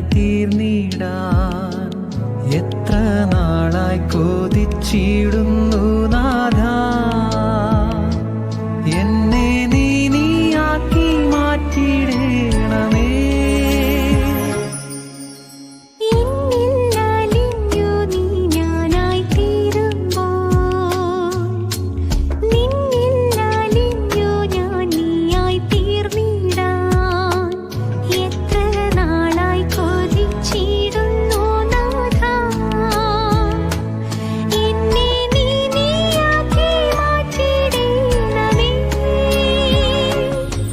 ആയി തീർന്നിടാൻ എത്ര നാളായി കൊതിച്ചിടുന്നു.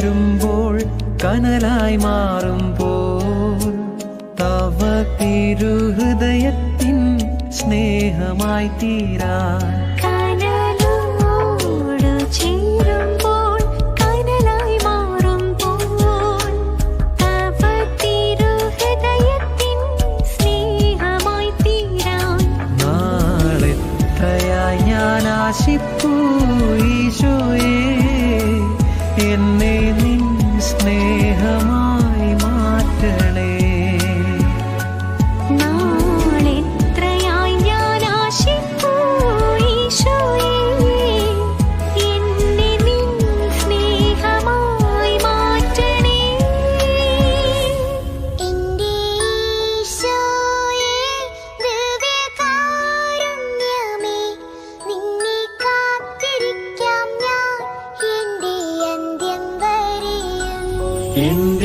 ചേരുമ്പോൾ കനലായി മാറുമ്പോൾ തവ തിരുഹൃദയത്തിൻ സ്നേഹമായി തീരാ ശിപ്പൂ ഈശോയേ എന്നേ জানে in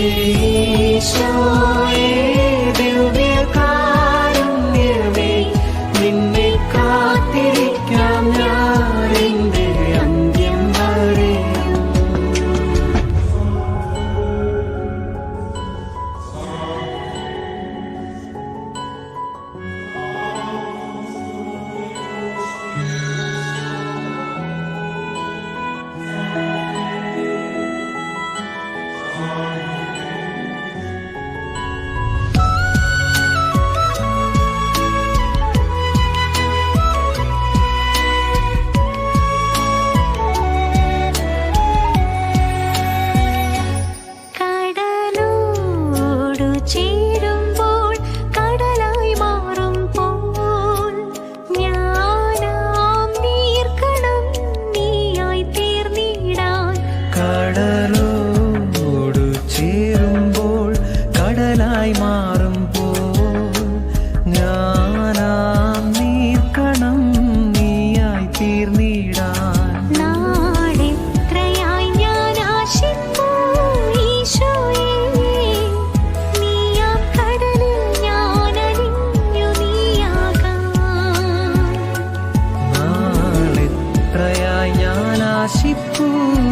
Sifu.